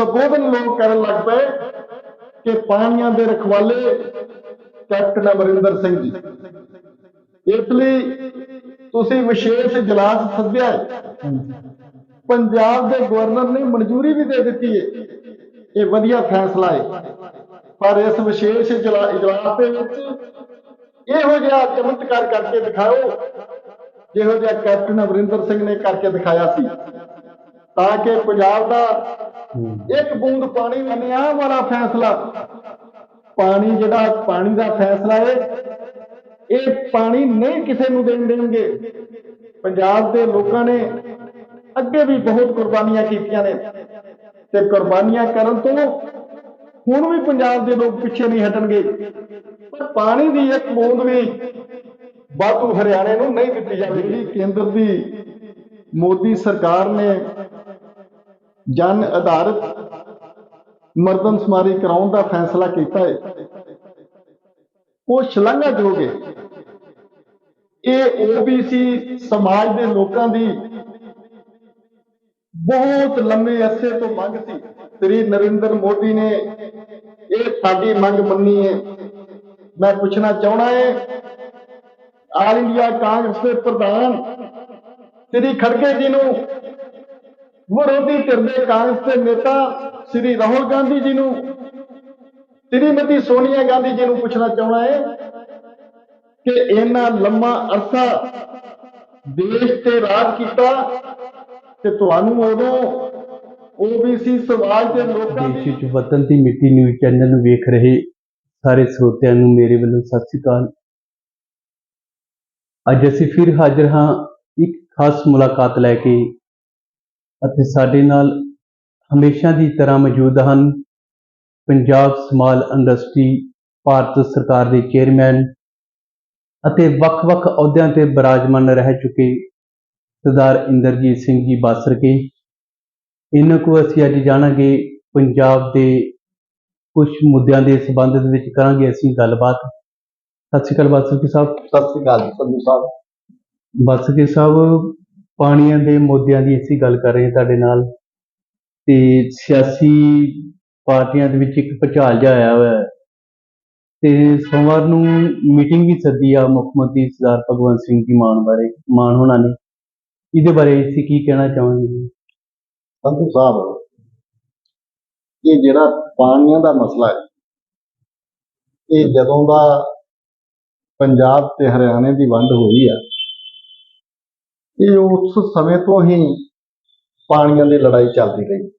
ਸੰਬੋਧਨ ਲੋਕ ਕਰਨ ਲੱਗ ਪਏ ਕਿ ਪਾਣੀਆਂ ਦੇ ਰਖਵਾਲੇ ਕੈਪਟਨ ਅਮਰਿੰਦਰ ਸਿੰਘ ਜੀ। ਇਸ ਲਈ ਤੁਸੀਂ ਵਿਸ਼ੇਸ਼ ਇਜਲਾਸ ਸੱਦਿਆ ਹੈ। ਪੰਜਾਬ ਦੇ ਗਵਰਨਰ ਨੇ ਮਨਜ਼ੂਰੀ ਵੀ ਦੇ ਦਿੱਤੀ ਹੈ ਇਹ ਵਧੀਆ ਫੈਸਲਾ ਹੈ। ਪਰ ਇਸ ਵਿਸ਼ੇਸ਼ ਇਜਲਾ- ਇਜਲਾਸ ਦੇ ਵਿੱਚ ਇਹੋ ਜਿਹਾ ਚਮਤਕਾਰ ਕਰਕੇ ਦਿਖਾਓ, ਜਿਹੋ ਜਿਹਾ ਕੈਪਟਨ ਅਮਰਿੰਦਰ ਸਿੰਘ ਨੇ ਕਰਕੇ ਦਿਖਾਇਆ ਸੀ। ਤਾਂ ਕਿ ਪੰਜਾਬ ਦਾ ਇੱਕ ਬੂੰਦ ਪਾਣੀ ਮੰਨਿਆ ਵਾਲਾ ਫੈਸਲਾ। ਪਾਣੀ ਜਿਹੜਾ, ਪਾਣੀ ਦਾ ਫੈਸਲਾ ਹੈ ਇਹ ਪਾਣੀ ਨਹੀਂ ਕਿਸੇ ਨੂੰ ਦੇਣ ਦੇਣਗੇ। ਪੰਜਾਬ ਦੇ ਲੋਕਾਂ ਨੇ ਅੱਗੇ ਵੀ ਬਹੁਤ ਕੁਰਬਾਨੀਆਂ ਕੀਤੀਆਂ ਨੇ। ਤੇ ਕੁਰਬਾਨੀਆਂ ਕਰਨ ਤੋਂ ਹੁਣ ਵੀ ਪੰਜਾਬ ਦੇ ਲੋਕ ਪਿੱਛੇ ਨਹੀਂ ਹਟਣਗੇ। ਪਰ ਪਾਣੀ ਦੀ ਇੱਕ ਬੂੰਦ ਵੀ ਵਾਧੂ ਹਰਿਆਣੇ ਨੂੰ ਨਹੀਂ ਦਿੱਤੀ ਜਾਵੇਗੀ। ਕੇਂਦਰ ਦੀ ਮੋਦੀ ਸਰਕਾਰ ਨੇ ਜਨ ਆਧਾਰਿਤ ਮਰਦਮਸ਼ੁਮਾਰੀ ਕਰਾਉਣ ਦਾ ਫੈਸਲਾ ਕੀਤਾ ਹੈ। ਉਹ ਸ਼ਲਾਘਾਯੋਗ ਹੈ ਇਹ ਓਬੀਸੀ ਸਮਾਜ ਦੇ ਲੋਕਾਂ ਦੀ ਬਹੁਤ ਲੰਮੇ ਅਰਸੇ ਤੋਂ ਮੰਗ ਸੀ। ਸ੍ਰੀ ਨਰਿੰਦਰ ਮੋਦੀ ਨੇ ਇਹ ਸਾਡੀ ਮੰਗ ਮੰਨੀ ਹੈ। ਮੈਂ ਪੁੱਛਣਾ ਚਾਹਣਾ ਹੈ, ਆਲ ਇੰਡੀਆ ਕਾਂਗਰਸ ਦੇ ਪ੍ਰਧਾਨ ਸ੍ਰੀ ਖੜਕੇ ਜੀ ਨੂੰ ਵਿਰੋਧੀ ਧਿਰ ਦੇ ਕਾਂਗਰਸ ਦੇ ਨੇਤਾ ਸ੍ਰੀ ਰਾਹੁਲ ਗਾਂਧੀ ਜੀ ਨੂੰ ਸ੍ਰੀਮਤੀ ਸੋਨੀਆ ਗਾਂਧੀ ਜੀ ਨੂੰ ਪੁੱਛਣਾ ਚਾਹਣਾ ਹੈ ਕਿ ਇਹਨਾਂ ਲੰਮਾ ਅਰਸਾ ਦੇਸ਼ ਤੇ ਰਾਜ ਕੀਤਾ ਤੇ ਤੁਹਾਨੂੰ ਉਦੋਂ ਓਬੀਸੀ ਸਮਾਜ ਦੇ ਲੋਕਾਂ ਦੇਸ਼ ਵਿੱਚ ਵਤਨ ਦੀ ਮਿੱਟੀ ਨਿਊਜ਼ ਚੈਨਲ ਨੂੰ ਵੇਖ ਰਹੇ ਸਾਰੇ ਸਰੋਤਿਆਂ ਨੂੰ ਮੇਰੇ ਵੱਲੋਂ ਸਤਿ ਸ੍ਰੀ ਅਕਾਲ। ਅੱਜ ਅਸੀਂ ਫਿਰ ਹਾਜ਼ਰ ਹਾਂ ਇੱਕ ਖਾਸ ਮੁਲਾਕਾਤ ਲੈ ਕੇ ਅਤੇ ਸਾਡੇ ਨਾਲ ਹਮੇਸ਼ਾ ਦੀ ਤਰ੍ਹਾਂ ਮੌਜੂਦ ਹਨ ਪੰਜਾਬ ਸਮਾਲ ਇੰਡਸਟਰੀ ਭਾਰਤ ਸਰਕਾਰ ਦੇ ਚੇਅਰਮੈਨ ਅਤੇ ਵੱਖ-ਵੱਖ ਅਹੁਦਿਆਂ ਤੇ ਬਿਰਾਜਮਾਨ ਰਹਿ ਚੁੱਕੇ ਸਰਦਾਰ ਇੰਦਰਜੀਤ ਸਿੰਘ ਜੀ ਬਾਸਰਕੇ। ਇਹਨਾਂ ਕੋ ਅਸੀਂ ਅੱਜ ਜਾਣਾਂਗੇ ਪੰਜਾਬ ਦੇ ਕੁਝ ਮੁੱਦਿਆਂ ਦੇ ਸੰਬੰਧ ਦੇ ਵਿੱਚ ਕਰਾਂਗੇ ਅਸੀਂ ਗੱਲਬਾਤ। ਸਤਿ ਸ਼੍ਰੀ ਅਕਾਲ ਬਾਸਰਕੇ ਸਾਹਿਬ। ਸਤਿ ਸ੍ਰੀ ਅਕਾਲ ਸੰਧੂ ਸਾਹਿਬ। ਬਾਸਰਕੇ ਸਾਹਿਬ ਪਾਣੀਆਂ ਦੇ ਮੁੱਦਿਆਂ ਦੀ ਅਸੀਂ ਗੱਲ ਕਰ ਰਹੇ ਤੁਹਾਡੇ ਨਾਲ। ਤੇ ਸਿਆਸੀ ਪਾਰਟੀਆਂ ਦੇ ਵਿੱਚ ਇੱਕ ਭੁਚਾਲ ਜਿਹਾ ਆਇਆ ਹੋਇਆ ਹੈ। ਤੇ ਸੋਮਵਾਰ ਨੂੰ ਮੀਟਿੰਗ ਵੀ ਸੱਦੀ ਆ ਮੁੱਖ ਮੰਤਰੀ ਸਰਦਾਰ ਭਗਵੰਤ ਸਿੰਘ ਜੀ ਮਾਨ ਬਾਰੇ, ਮਾਨ ਹੋਣਾ ਨੇ। ਇਹਦੇ ਬਾਰੇ ਅਸੀਂ ਕੀ ਕਹਿਣਾ ਚਾਹਾਂਗੇ? ਜੀ? ਸੰਧੂ ਸਾਹਿਬ, ਇਹ ਜਿਹੜਾ ਪਾਣੀਆਂ ਦਾ ਮਸਲਾ ਹੈ, ਇਹ ਜਦੋਂ ਦਾ ਪੰਜਾਬ ਤੇ ਹਰਿਆਣੇ ਦੀ ਵੰਡ ਹੋਈ ਆ ਇਹ ਉਸ ਸਮੇਂ ਤੋਂ ਹੀ ਪਾਣੀਆਂ ਦੀ ਲੜਾਈ ਚੱਲਦੀ ਰਹੀ।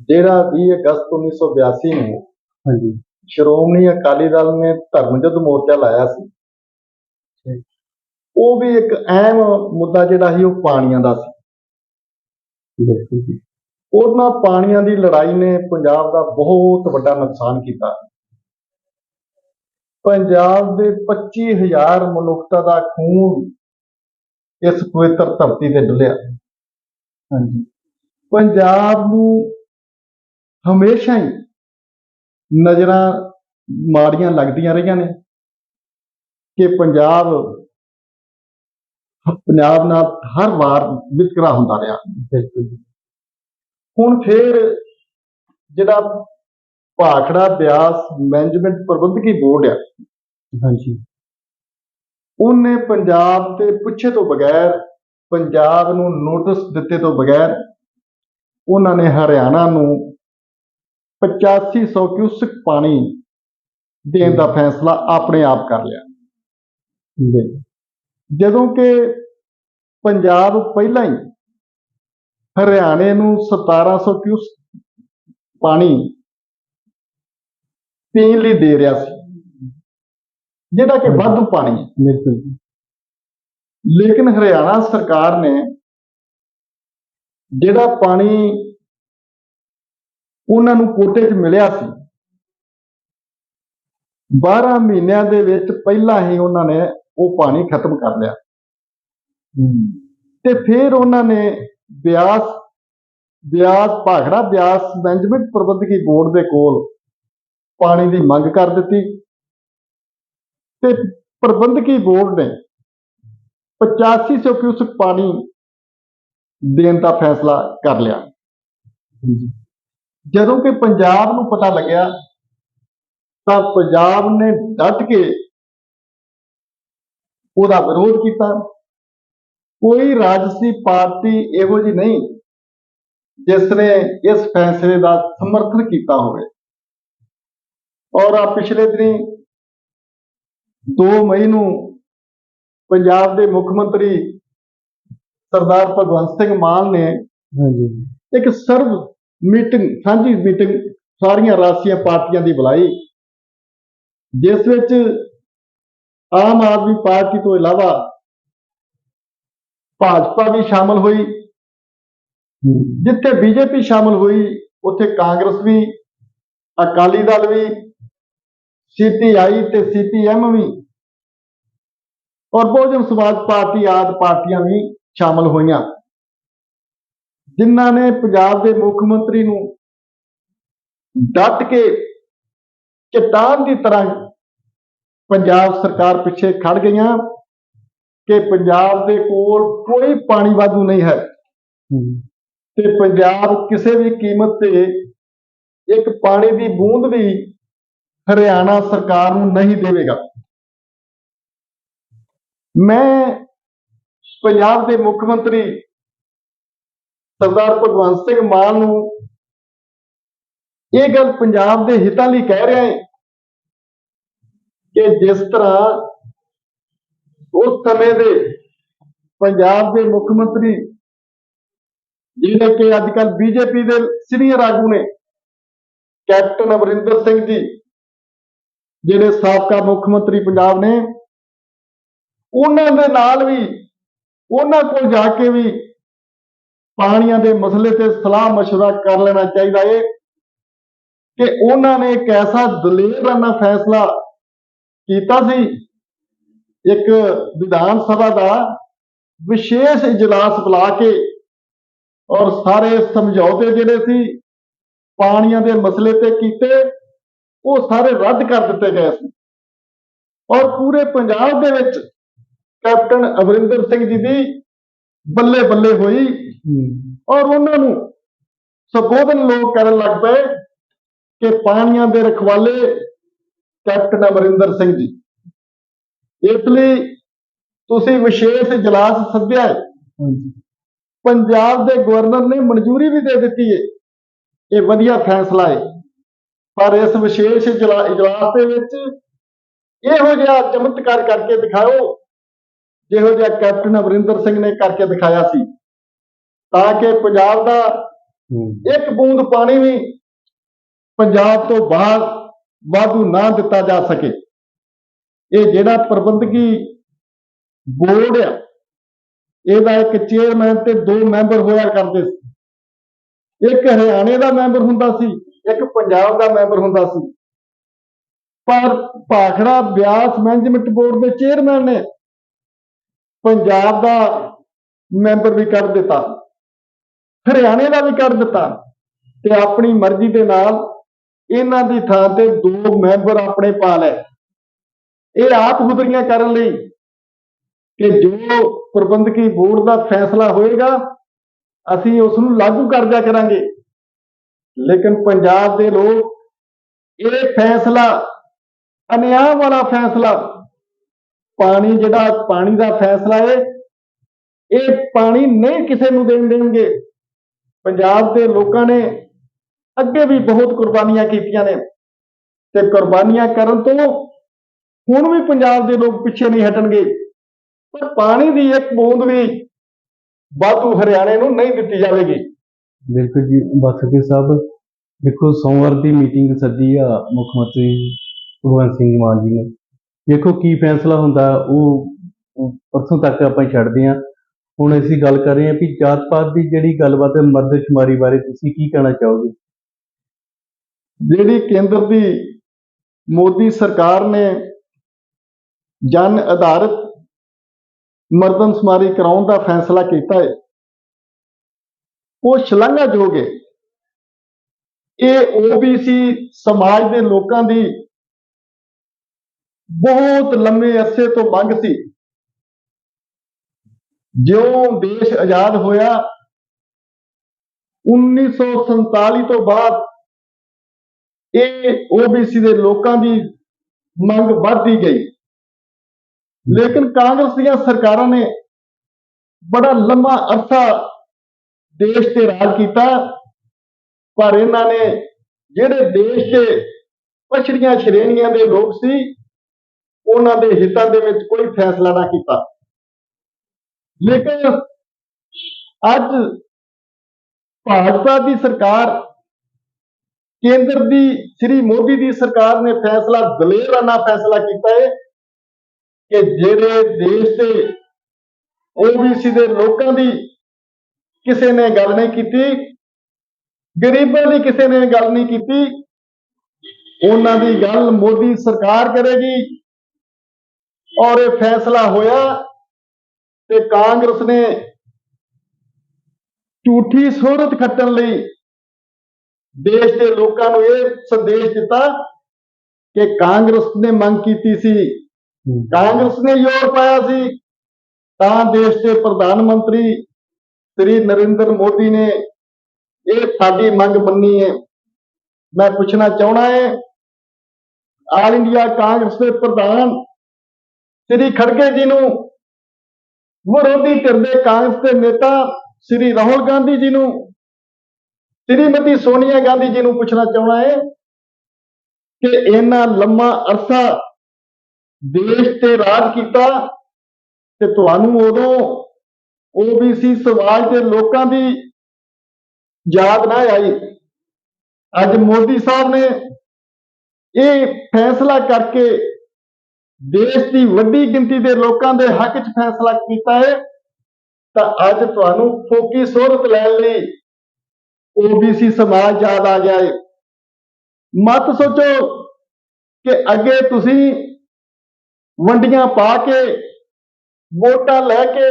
ਜਿਹੜਾ 20 ਅਗਸਤ 1982 ਨੂੰ ਹਾਂਜੀ। ਸ਼੍ਰੋਮਣੀ ਅਕਾਲੀ ਦਲ ਨੇ ਧਰਮ ਯੁੱਧ ਮੋਰਚਾ ਲਾਇਆ ਸੀ। ਉਹ ਵੀ ਇੱਕ ਅਹਿਮ ਮੁੱਦਾ ਜਿਹੜਾ ਸੀ ਉਹ ਪਾਣੀਆਂ ਦਾ ਸੀ। ਉਹਨਾਂ ਪਾਣੀਆਂ ਦੀ ਲੜਾਈ ਨੇ ਪੰਜਾਬ ਦਾ ਬਹੁਤ ਵੱਡਾ ਨੁਕਸਾਨ ਕੀਤਾ। ਪੰਜਾਬ ਦੇ 25000 ਮਨੁੱਖਤਾ ਦਾ ਖੂਨ ਇਸ ਪਵਿੱਤਰ ਧਰਤੀ ਤੇ ਡੁੱਲਿਆ। ਹਾਂਜੀ। ਪੰਜਾਬ ਨੂੰ ਹਮੇਸ਼ਾ ਹੀ ਨਜ਼ਰਾਂ ਮਾੜੀਆਂ ਲੱਗਦੀਆਂ ਰਹੀਆਂ ਨੇ ਕਿ ਪੰਜਾਬ ਪੰਜਾਬ ਨਾਲ ਹਰ ਵਾਰ ਵਿਤਕਰਾ ਹੁੰਦਾ ਰਿਹਾ। ਬਿਲਕੁਲ ਜੀ। ਹੁਣ ਫੇਰ ਜਿਹੜਾ ਭਾਖੜਾ ਬਿਆਸ ਮੈਨੇਜਮੈਂਟ ਪ੍ਰਬੰਧਕੀ ਬੋਰਡ ਆ ਹਾਂਜੀ। ਉਹਨੇ ਪੰਜਾਬ ਤੇ ਪੁੱਛੇ ਤੋਂ ਬਗੈਰ ਪੰਜਾਬ ਨੂੰ ਨੋਟਿਸ ਦਿੱਤੇ ਤੋਂ ਬਗੈਰ ਉਹਨਾਂ ਨੇ ਹਰਿਆਣਾ ਨੂੰ 8500 ਕਿਊਸਕ ਪਾਣੀ ਦੇਣ ਦਾ ਫੈਸਲਾ ਆਪਣੇ ਆਪ ਕਰ ਲਿਆ। ਜਦੋਂ ਕਿ ਪੰਜਾਬ ਪਹਿਲਾਂ ਹੀ ਹਰਿਆਣੇ ਨੂੰ 1700 ਕਿਊਸਕ ਪਾਣੀ ਪੀਣ ਲਈ ਦੇ ਰਿਹਾ ਸੀ। ਜਿਹੜਾ ਕਿ ਵਾਧੂ ਪਾਣੀ ਹੈ। ਬਿਲਕੁਲ ਜੀ। ਲੇਕਿਨ ਹਰਿਆਣਾ ਸਰਕਾਰ ਨੇ ਜਿਹੜਾ ਪਾਣੀ ਉਹਨਾਂ ਨੂੰ ਕੋਟੇ 'ਚ ਮਿਲਿਆ ਸੀ 12 ਮਹੀਨਿਆਂ ਦੇ ਵਿੱਚ ਪਹਿਲਾਂ ਹੀ ਉਹਨਾਂ ਨੇ ਉਹ ਪਾਣੀ ਖਤਮ ਕਰ ਲਿਆ। ਤੇ ਫਿਰ ਉਹਨਾਂ ਨੇ ਬਿਆਸ ਬਿਆਸ ਭਾਖੜਾ ਬਿਆਸ ਮੈਨੇਜਮੈਂਟ ਪ੍ਰਬੰਧਕੀ ਬੋਰਡ ਦੇ ਕੋਲ ਪਾਣੀ ਦੀ ਮੰਗ ਕਰ ਦਿੱਤੀ। ਤੇ ਪ੍ਰਬੰਧਕੀ ਬੋਰਡ ਨੇ 8500 ਕਿਊਸਕ ਪਾਣੀ ਦੇਣ ਦਾ ਫੈਸਲਾ ਕਰ ਲਿਆ। ਜੀ ਜਦੋਂ ਕਿ ਪੰਜਾਬ ਨੂੰ ਪਤਾ ਲੱਗਿਆ ਤਾਂ ਪੰਜਾਬ ਨੇ ਡਟ ਕੇ ਉਹਦਾ ਵਿਰੋਧ ਕੀਤਾ। ਕੋਈ ਰਾਜਸੀ ਪਾਰਟੀ ਇਹੋ ਜਿਹੀ ਨਹੀਂ ਜਿਸ ਨੇ ਇਸ ਫੈਸਲੇ ਦਾ ਸਮਰਥਨ ਕੀਤਾ ਹੋਵੇ। ਔਰ ਆ ਪਿਛਲੇ ਦਿਨੀ 2 ਮਈ ਨੂੰ ਪੰਜਾਬ ਦੇ ਮੁੱਖ ਮੰਤਰੀ ਸਰਦਾਰ ਭਗਵੰਤ ਸਿੰਘ ਮਾਨ ਨੇ ਹਾਂਜੀ। ਇੱਕ ਸਰਵ ਮੀਟਿੰਗ ਸਾਂਝੀ ਮੀਟਿੰਗ ਸਾਰੀਆਂ ਰਾਸ਼ਟਰੀय ਪਾਰਟੀਆਂ ਦੀ ਬੁਲਾਈ ਜਿਸ ਵਿੱਚ ਆਮ ਆਦਮੀ ਪਾਰਟੀ ਤੋਂ ਇਲਾਵਾ ਭਾਜਪਾ ਵੀ ਸ਼ਾਮਲ ਹੋਈ ਜਿੱਥੇ ਬੀਜੇਪੀ ਸ਼ਾਮਲ ਹੋਈ ਉੱਥੇ ਕਾਂਗਰਸ ਵੀ ਅਕਾਲੀ ਦਲ ਵੀ ਸੀਪੀਆਈ ਤੇ ਸੀਪੀਐਮ ਵੀ। ਔਰ ਬਹੁਜਨ ਸਮਾਜ ਪਾਰਟੀ ਆਦਿ ਪਾਰਟੀਆਂ ਵੀ ਸ਼ਾਮਲ ਹੋਈਆਂ। ਜਿਨ੍ਹਾਂ ਨੇ ਪੰਜਾਬ ਦੇ ਮੁੱਖ ਮੰਤਰੀ ਨੂੰ ਡਟ ਕੇ ਚਟਾਨ ਦੀ ਤਰ੍ਹਾਂ ਪੰਜਾਬ ਸਰਕਾਰ ਪਿੱਛੇ ਖੜ ਗਈਆਂ ਕਿ ਪੰਜਾਬ ਦੇ ਕੋਲ ਕੋਈ ਪਾਣੀ ਵਾਧੂ ਨਹੀਂ ਹੈ। ਤੇ ਪੰਜਾਬ ਕਿਸੇ ਵੀ ਕੀਮਤ ਤੇ ਇੱਕ ਪਾਣੀ ਦੀ ਬੂੰਦ ਵੀ ਹਰਿਆਣਾ ਸਰਕਾਰ ਨੂੰ ਨਹੀਂ ਦੇਵੇਗਾ। ਮੈਂ ਪੰਜਾਬ ਦੇ ਮੁੱਖ ਮੰਤਰੀ ਸਰਦਾਰ ਭਗਵੰਤ ਸਿੰਘ ਮਾਨ ਨੂੰ ਇਹ ਗੱਲ ਪੰਜਾਬ ਦੇ ਹਿੱਤਾਂ ਲਈ ਕਹਿ ਰਿਹਾ ਹੈ ਕਿ ਜਿਸ ਤਰ੍ਹਾਂ ਉਸ ਸਮੇਂ ਦੇ ਪੰਜਾਬ ਦੇ ਮੁੱਖ ਮੰਤਰੀ ਜਿਹੜੇ ਕਿ ਅੱਜ ਕੱਲ ਬੀਜੇਪੀ ਦੇ ਸੀਨੀਅਰ ਆਗੂ ਨੇ ਕੈਪਟਨ ਅਮਰਿੰਦਰ ਸਿੰਘ ਜੀ ਜਿਹੜੇ ਸਾਬਕਾ ਮੁੱਖ ਮੰਤਰੀ ਪੰਜਾਬ ਨੇ ਉਹਨਾਂ ਦੇ ਨਾਲ ਵੀ ਉਹਨਾਂ ਕੋਲ ਜਾ ਕੇ ਵੀ ਪਾਣੀਆਂ ਦੇ ਮਸਲੇ ਤੇ ਸਲਾਹ مشورہ ਕਰ ਲੈਣਾ ਚਾਹੀਦਾ ਏ ਕਿ ਉਹਨਾਂ ਨੇ ਇੱਕ ਐਸਾ ਦਲੇਰਾਨਾ ਫੈਸਲਾ ਕੀਤਾ ਸੀ ਇੱਕ ਵਿਧਾਨ ਸਭਾ ਦਾ ਵਿਸ਼ੇਸ਼ ਇਜਲਾਸ ਬੁਲਾ ਕੇ ਔਰ ਸਾਰੇ ਸਮਝੌਤੇ ਜਿਹੜੇ ਸੀ ਪਾਣੀਆਂ ਦੇ ਮਸਲੇ ਤੇ ਕੀਤੇ ਉਹ ਸਾਰੇ ਰੱਦ ਕਰ ਦਿੱਤੇ ਗਏ ਸੀ। ਔਰ ਪੂਰੇ ਪੰਜਾਬ ਦੇ ਵਿੱਚ ਕੈਪਟਨ ਅਮਰਿੰਦਰ ਸਿੰਘ ਜੀ ਦੀ ਬੱਲੇ ਬੱਲੇ ਹੋਈ। ਔਰ ਉਹਨਾਂ ਨੂੰ ਸੰਬੋਧਨ ਲੋਕ ਕਰਨ ਲੱਗ ਪਏ ਕਿ ਪਾਣੀਆਂ ਦੇ ਰਖਵਾਲੇ ਕੈਪਟਨ ਅਮਰਿੰਦਰ ਸਿੰਘ ਜੀ। ਇਸ ਲਈ ਤੁਸੀਂ ਵਿਸ਼ੇਸ਼ ਇਜਲਾਸ ਸੱਦਿਆ ਹੈ। ਪੰਜਾਬ ਦੇ ਗਵਰਨਰ ਨੇ ਮਨਜ਼ੂਰੀ ਵੀ ਦੇ ਦਿੱਤੀ ਹੈ। ਇਹ ਵਧੀਆ ਫੈਸਲਾ ਹੈ। ਪਰ ਇਸ ਵਿਸ਼ੇਸ਼ ਇਜਲਾ- ਇਜਲਾਸ ਦੇ ਵਿੱਚ ਇਹੋ ਜਿਹਾ ਚਮਤਕਾਰ ਕਰਕੇ ਦਿਖਾਓ ਜਿਹੋ ਜਿਹਾ ਕੈਪਟਨ ਅਮਰਿੰਦਰ ਸਿੰਘ ਨੇ ਕਰਕੇ ਦਿਖਾਇਆ ਸੀ। ਤਾਂ ਕਿ ਪੰਜਾਬ ਦਾ ਇੱਕ ਬੂੰਦ ਪਾਣੀ ਵੀ ਪੰਜਾਬ ਤੋਂ ਬਾਹਰ ਵਾਧੂ ਨਾ ਦਿੱਤਾ ਜਾ ਸਕੇ। ਇਹ ਜਿਹੜਾ ਪ੍ਰਬੰਧਕੀ ਬੋਰਡ ਆ ਇਹਦਾ ਇੱਕ ਚੇਅਰਮੈਨ ਤੇ ਦੋ ਮੈਂਬਰ ਹੋਇਆ ਕਰਦੇ ਸੀ। ਇੱਕ ਹਰਿਆਣੇ ਦਾ ਮੈਂਬਰ ਹੁੰਦਾ ਸੀ ਇੱਕ ਪੰਜਾਬ ਦਾ ਮੈਂਬਰ ਹੁੰਦਾ ਸੀ। ਪਰ ਭਾਖੜਾ ਬਿਆਸ ਮੈਨੇਜਮੈਂਟ ਬੋਰਡ ਦੇ ਚੇਅਰਮੈਨ ਨੇ ਪੰਜਾਬ ਦਾ ਮੈਂਬਰ ਵੀ ਕੱਢ ਦਿੱਤਾ। ਹਰਿਆਣੇ ਦਾ ਵੀ ਕੱਢ ਦਿੱਤਾ ਤੇ ਆਪਣੀ ਮਰਜ਼ੀ ਦੇ ਨਾਲ ਇਹਨਾਂ ਦੀ ਥਾਂ ਤੇ ਦੋ ਮੈਂਬਰ ਆਪਣੇ ਪਾ ਲਏ। ਇਹ ਆਪ ਗੁਦਰੀਆਂ ਕਰਨ ਲਈ ਕਿ ਜੋ ਪ੍ਰਬੰਧਕੀ ਬੋਰਡ ਦਾ ਫੈਸਲਾ ਹੋਏਗਾ, ਅਸੀਂ ਉਸ ਨੂੰ ਲਾਗੂ ਕਰਜ਼ਾ ਕਰਾਂਗੇ। ਲੇਕਿਨ ਪੰਜਾਬ ਦੇ ਲੋਕ ਇਹ ਫੈਸਲਾ, ਅਨਿਆਂ ਵਾਲਾ ਫੈਸਲਾ, ਪਾਣੀ ਜਿਹੜਾ, ਪਾਣੀ ਦਾ ਫੈਸਲਾ ਹੈ ਇਹ ਪਾਣੀ ਨਹੀਂ ਕਿਸੇ ਨੂੰ ਦੇਣ ਦੇਣਗੇ। ਪੰਜਾਬ ਦੇ ਲੋਕਾਂ ਨੇ ਅੱਗੇ ਵੀ ਬਹੁਤ ਕੁਰਬਾਨੀਆਂ ਕੀਤੀਆਂ ਨੇ। ਤੇ ਕੁਰਬਾਨੀਆਂ ਕਰਨ ਤੋਂ ਹੁਣ ਵੀ ਪੰਜਾਬ ਦੇ ਲੋਕ ਪਿੱਛੇ ਨਹੀਂ ਹਟਣਗੇ। ਪਰ ਪਾਣੀ ਦੀ ਇੱਕ ਬੂੰਦ ਵੀ ਵਾਧੂ ਹਰਿਆਣੇ ਨੂੰ ਨਹੀਂ ਦਿੱਤੀ ਜਾਵੇਗੀ। ਬਿਲਕੁਲ ਜੀ ਬਾਸਕੇ ਸਾਹਿਬ ਦੇਖੋ, ਸੋਮਵਾਰ ਦੀ ਮੀਟਿੰਗ ਸੱਦੀ ਆ ਮੁੱਖ ਮੰਤਰੀ ਭਗਵੰਤ ਸਿੰਘ ਮਾਨ ਜੀ ਨੇ। ਦੇਖੋ ਕੀ ਫੈਸਲਾ ਹੁੰਦਾ, ਉਹ ਪਰਸੋਂ ਤੱਕ ਆਪਾਂ ਛੱਡਦੇ ਹਾਂ। ਹੁਣ ਅਸੀਂ ਗੱਲ ਕਰ ਰਹੇ ਹਾਂ ਕਿ ਜਾਤ ਪਾਤ ਦੀ ਜਿਹੜੀ ਗੱਲਬਾਤ ਹੈ, ਮਰਦਸ਼ੁਮਾਰੀ ਬਾਰੇ ਤੁਸੀਂ ਕੀ ਕਹਿਣਾ ਚਾਹੋਗੇ? ਜਿਹੜੀ ਕੇਂਦਰ ਦੀ ਮੋਦੀ ਸਰਕਾਰ ਨੇ ਜਨ ਆਧਾਰਿਤ ਮਰਦਮਸ਼ੁਮਾਰੀ ਕਰਾਉਣ ਦਾ ਫੈਸਲਾ ਕੀਤਾ ਹੈ ਉਹ ਸ਼ਲਾਘਾਯੋਗ ਹੈ। ਇਹ ਓਬੀਸੀ ਸਮਾਜ ਦੇ ਲੋਕਾਂ ਦੀ ਬਹੁਤ ਲੰਮੇ ਅਰਸੇ ਤੋਂ ਮੰਗ ਸੀ। ਜਿਉਂ ਦੇਸ਼ ਆਜ਼ਾਦ ਹੋਇਆ 1947 ਤੋਂ ਬਾਅਦ ਇਹ ਓਬੀਸੀ ਦੇ ਲੋਕਾਂ ਦੀ ਮੰਗ ਵੱਧਦੀ ਗਈ। ਲੇਕਿਨ ਕਾਂਗਰਸ ਦੀਆਂ ਸਰਕਾਰਾਂ ਨੇ ਬੜਾ ਲੰਮਾ ਅਰਸਾ ਦੇਸ਼ ਤੇ ਰਾਜ ਕੀਤਾ। ਪਰ ਇਹਨਾਂ ਨੇ ਜਿਹੜੇ ਦੇਸ਼ ਦੇ ਪਛੜੀਆਂ ਸ਼੍ਰੇਣੀਆਂ ਦੇ ਲੋਕ ਸੀ, ਉਹਨਾਂ ਦੇ ਹਿੱਤਾਂ ਦੇ ਵਿੱਚ ਕੋਈ ਫੈਸਲਾ ਨਾ ਕੀਤਾ। ਲੇਕਿਨ ਅੱਜ ਭਾਜਪਾ ਦੀ ਸਰਕਾਰ, ਕੇਂਦਰ ਦੀ, ਸ੍ਰੀ ਮੋਦੀ ਦੀ ਸਰਕਾਰ ਨੇ ਫੈਸਲਾ, ਦਲੇਰਾਨਾ ਫੈਸਲਾ ਕੀਤਾ ਹੈ ਕਿ ਜਿਹੜੇ ਦੇਸ਼ ਦੇ ਓਬੀਸੀ ਦੇ ਲੋਕਾਂ ਦੀ ਕਿਸੇ ਨੇ ਗੱਲ ਨਹੀਂ ਕੀਤੀ ਗਰੀਬਾਂ ਦੀ ਕਿਸੇ ਨੇ ਗੱਲ ਨਹੀਂ ਕੀਤੀ ਉਹਨਾਂ ਦੀ ਗੱਲ ਮੋਦੀ ਸਰਕਾਰ ਕਰੇਗੀ। ਔਰ ਇਹ ਫੈਸਲਾ ਹੋਇਆ ਤੇ ਕਾਂਗਰਸ ਨੇ ਝੂਠੀ ਸਹੂਰਤ ਖੱਟਣ ਲਈ ਦੇਸ਼ ਦੇ ਲੋਕਾਂ ਨੂੰ ਇਹ ਸੰਦੇਸ਼ ਦਿੱਤਾ ਕਿ ਕਾਂਗਰਸ ਨੇ ਮੰਗ ਕੀਤੀ ਸੀ। ਕਾਂਗਰਸ ਨੇ ਜ਼ੋਰ ਪਾਇਆ ਸੀ ਤਾਂ ਦੇਸ਼ ਦੇ ਪ੍ਰਧਾਨ ਮੰਤਰੀ ਸ੍ਰੀ ਨਰਿੰਦਰ ਮੋਦੀ ਨੇ ਇਹ ਸਾਡੀ ਮੰਗ ਮੰਨੀ ਹੈ। ਮੈਂ ਪੁੱਛਣਾ ਚਾਹਣਾ ਹੈ ਆਲ ਇੰਡੀਆ ਕਾਂਗਰਸ ਦੇ ਪ੍ਰਧਾਨ ਸ੍ਰੀ ਖੜਗੇ ਜੀ ਨੂੰ, ਵਿਰੋਧੀ ਧਿਰ ਦੇ ਕਾਂਗਰਸ ਦੇ ਨੇਤਾ ਸ੍ਰੀ ਰਾਹੁਲ ਗਾਂਧੀ ਜੀ ਨੂੰ, ਸ੍ਰੀਮਤੀ ਸੋਨੀਆ ਗਾਂਧੀ ਜੀ ਨੂੰ ਪੁੱਛਣਾ ਚਾਹਣਾ ਹੈ ਕਿ ਇੰਨਾ ਲੰਮਾ ਅਰਸਾ ਦੇਸ਼ ਤੇ ਰਾਜ ਕੀਤਾ ਤੇ ਤੁਹਾਨੂੰ ਉਦੋਂ ਓਬੀਸੀ ਸਮਾਜ ਦੇ ਲੋਕਾਂ ਦੀ ਯਾਦ ਨਾ ਆਈ। ਅੱਜ ਮੋਦੀ ਸਾਹਿਬ ਨੇ ਇਹ ਫੈਸਲਾ ਕਰਕੇ ਦੇਸ਼ ਦੀ ਵੱਡੀ ਗਿਣਤੀ ਦੇ ਲੋਕਾਂ ਦੇ ਹੱਕ 'ਚ ਫੈਸਲਾ ਕੀਤਾ ਹੈ। ਤਾਂ ਅੱਜ ਤੁਹਾਨੂੰ ਫੋਕੀ ਸਹੂਰਤ ਲੈਣ ਲਈ ਓਬੀਸੀ ਸਮਾਜ ਯਾਦ ਆ ਗਿਆ ਹੈ। ਮਤ ਸੋਚੋ ਕਿ ਅੱਗੇ ਤੁਸੀਂ ਵੰਡੀਆਂ ਪਾ ਕੇ, ਵੋਟਾਂ ਲੈ ਕੇ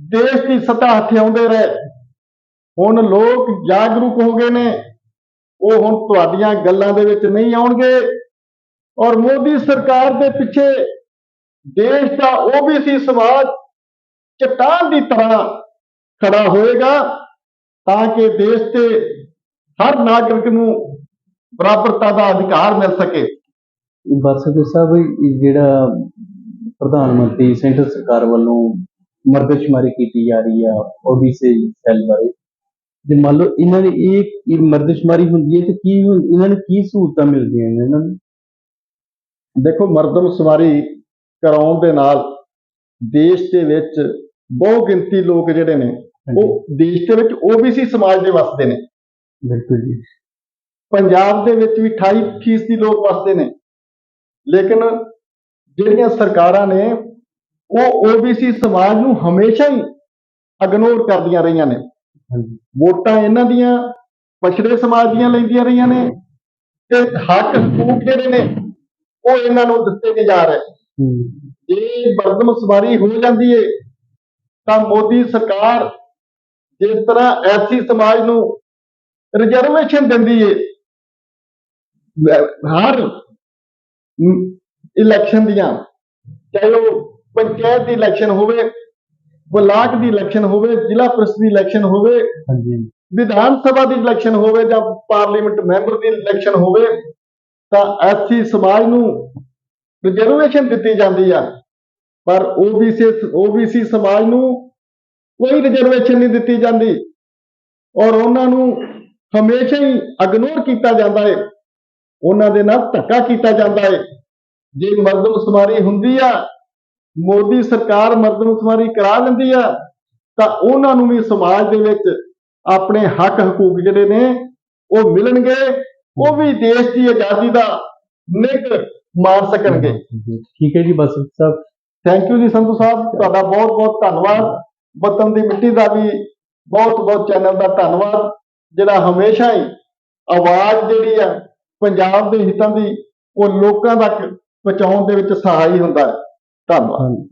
ਦੇਸ਼ ਦੀ ਸੱਤਾ ਹੱਥੇ ਆਉਂਦੇ ਰਹੇ। ਹੁਣ ਲੋਕ ਜਾਗਰੂਕ ਹੋ ਗਏ ਨੇ। ਉਹ ਹੁਣ ਤੁਹਾਡੀਆਂ ਗੱਲਾਂ ਦੇ ਵਿੱਚ ਨਹੀਂ ਆਉਣਗੇ। ਔਰ ਮੋਦੀ ਸਰਕਾਰ ਦੇ ਪਿੱਛੇ ਦੇਸ਼ ਦਾ ਓਬੀਸੀ ਸਮਾਜ ਚਟਾਨ ਦੀ ਤਰ੍ਹਾਂ ਖੜਾ ਹੋਏਗਾ ਤਾਂ ਕਿ ਦੇਸ਼ ਤੇ ਹਰ ਨਾਗਰਿਕ ਨੂੰ ਬਰਾਬਰਤਾ ਦਾ ਅਧਿਕਾਰ ਮਿਲ ਸਕੇ। ਬਸ ਸਾਹਿਬ ਜਿਹੜਾ ਪ੍ਰਧਾਨ ਮੰਤਰੀ ਸੈਂਟਰ ਸਰਕਾਰ ਵੱਲੋਂ ਮਰਦਸ਼ਮਾਰੀ ਕੀਤੀ ਜਾ ਰਹੀ ਆ ਓਬੀਸੀ ਸੈੱਲ ਬਾਰੇ। ਜੇ ਮੰਨ ਲਓ ਇਹਨਾਂ ਦੀ ਇਹ ਇਹ ਮਰਦਸ਼ਮਾਰੀ ਹੁੰਦੀ ਹੈ ਤੇ ਕੀ ਇਹਨਾਂ ਨੂੰ ਕੀ ਸਹੂਲਤਾਂ ਮਿਲਦੀਆਂ ਨੇ ਇਹਨਾਂ ਨੂੰ? ਦੇਖੋ ਮਰਦਮਸ਼ੁਮਾਰੀ ਕਰਾਉਣ ਦੇ ਨਾਲ ਦੇਸ਼ ਦੇ ਵਿੱਚ ਬਹੁ ਗਿਣਤੀ ਲੋਕ ਜਿਹੜੇ ਨੇ ਉਹ ਦੇਸ਼ ਦੇ ਵਿੱਚ ਓਬੀਸੀ ਸਮਾਜ ਦੇ ਵਸਦੇ ਨੇ। ਬਿਲਕੁਲ ਜੀ। ਪੰਜਾਬ ਦੇ ਵਿੱਚ ਵੀ 28 ਫੀਸਦੀ ਲੋਕ ਵਸਦੇ ਨੇ। ਲੇਕਿਨ ਜਿਹੜੀਆਂ ਸਰਕਾਰਾਂ ਨੇ ਉਹ ਓਬੀਸੀ ਸਮਾਜ ਨੂੰ ਹਮੇਸ਼ਾ ਹੀ ਇਗਨੋਰ ਕਰਦੀਆਂ ਰਹੀਆਂ ਨੇ। ਵੋਟਾਂ ਇਹਨਾਂ ਦੀਆਂ ਪਛੜੇ ਸਮਾਜ ਦੀਆਂ ਲੈਂਦੀਆਂ ਰਹੀਆਂ ਨੇ ਤੇ ਹੱਕ ਹਕੂਕ ਜਿਹੜੇ ਨੇ ਉਹ ਇਹਨਾਂ ਨੂੰ ਦਿੱਤੇ ਨਹੀਂ ਜਾ ਰਹੇ। ਹੂੰ। ਜੇ ਮਰਦਮਸ਼ੁਮਾਰੀ ਹੋ ਜਾਂਦੀ ਏ ਤਾਂ ਮੋਦੀ ਸਰਕਾਰ ਜਿਸ ਤਰ੍ਹਾਂ ਐਸੀ ਸਮਾਜ ਨੂੰ ਰਿਜ਼ਰਵੇਸ਼ਨ ਦਿੰਦੀ ਏ ਹਰ ਇਲੈਕਸ਼ਨ ਦੀਆਂ ਚਾਹੇ ਉਹ ਪੰਚਾਇਤ ਦੀ ਇਲੈਕਸ਼ਨ ਹੋਵੇ ਬਲਾਕ ਦੀ ਇਲੈਕਸ਼ਨ ਹੋਵੇ ਜ਼ਿਲ੍ਹਾ ਪ੍ਰੀਸ਼ਦ ਦੀ ਇਲੈਕਸ਼ਨ ਹੋਵੇ ਹਾਂਜੀ ਵਿਧਾਨ ਸਭਾ ਦੀ ਇਲੈਕਸ਼ਨ ਹੋਵੇ ਜਾਂ ਪਾਰਲੀਮੈਂਟ ਮੈਂਬਰ ਦੀ ਇਲੈਕਸ਼ਨ ਹੋਵੇ ਤਾਂ ਐਸੀ ਸਮਾਜ ਨੂੰ ਰਿਜ਼ਰਵੇਸ਼ਨ ਦਿੱਤੀ ਜਾਂਦੀ ਆ। ਪਰ ਓਬੀਸੀ ਓਬੀਸੀ ਸਮਾਜ ਨੂੰ ਕੋਈ ਰਿਜ਼ਰਵੇਸ਼ਨ ਨਹੀਂ ਦਿੱਤੀ ਜਾਂਦੀ। ਔਰ ਉਹਨਾਂ ਨੂੰ ਹਮੇਸ਼ਾ ਹੀ ਇਗਨੋਰ ਕੀਤਾ ਜਾਂਦਾ ਹੈ ਉਹਨਾਂ ਦੇ ਨਾਲ ਧੱਕਾ ਕੀਤਾ ਜਾਂਦਾ ਹੈ ਜੇ ਮਰਦਮਸ਼ੁਮਾਰੀ ਹੁੰਦੀ ਆ ਮੋਦੀ ਸਰਕਾਰ ਮਰਦਮਸ਼ੁਮਾਰੀ ਕਰਾ ਲੈਂਦੀ ਆ ਤਾਂ ਉਹਨਾਂ ਨੂੰ ਵੀ ਸਮਾਜ ਦੇ ਵਿੱਚ ਆਪਣੇ ਹੱਕ ਹਕੂਕ ਜਿਹੜੇ ਨੇ ਉਹ ਮਿਲਣਗੇ ਉਹ ਵੀ ਦੇਸ਼ ਦੀ ਆਜ਼ਾਦੀ ਦਾ ਨਿੱਘ ਮਾਰ ਸਕਣਗੇ। ਠੀਕ ਹੈ ਜੀ ਬਸ ਸਾਹਿਬ ਥੈਂਕ ਯੂ ਜੀ ਸੰਧੂ ਸਾਹਿਬ ਤੁਹਾਡਾ ਬਹੁਤ ਬਹੁਤ ਧੰਨਵਾਦ। ਵਤਨ ਦੀ ਮਿੱਟੀ ਦਾ ਵੀ ਬਹੁਤ ਬਹੁਤ ਚੈਨਲ ਦਾ ਧੰਨਵਾਦ ਜਿਹੜਾ ਹਮੇਸ਼ਾ ਹੀ ਆਵਾਜ਼ ਜਿਹੜੀ ਆ ਪੰਜਾਬ ਦੇ ਹਿੱਤਾਂ ਦੀ ਉਹ ਲੋਕਾਂ ਤੱਕ ਪਹੁੰਚਾਉਣ ਦੇ ਵਿੱਚ ਸਹਾਈ ਹੁੰਦਾ ਹੈ। ਧੰਨਵਾਦ ਹਾਂਜੀ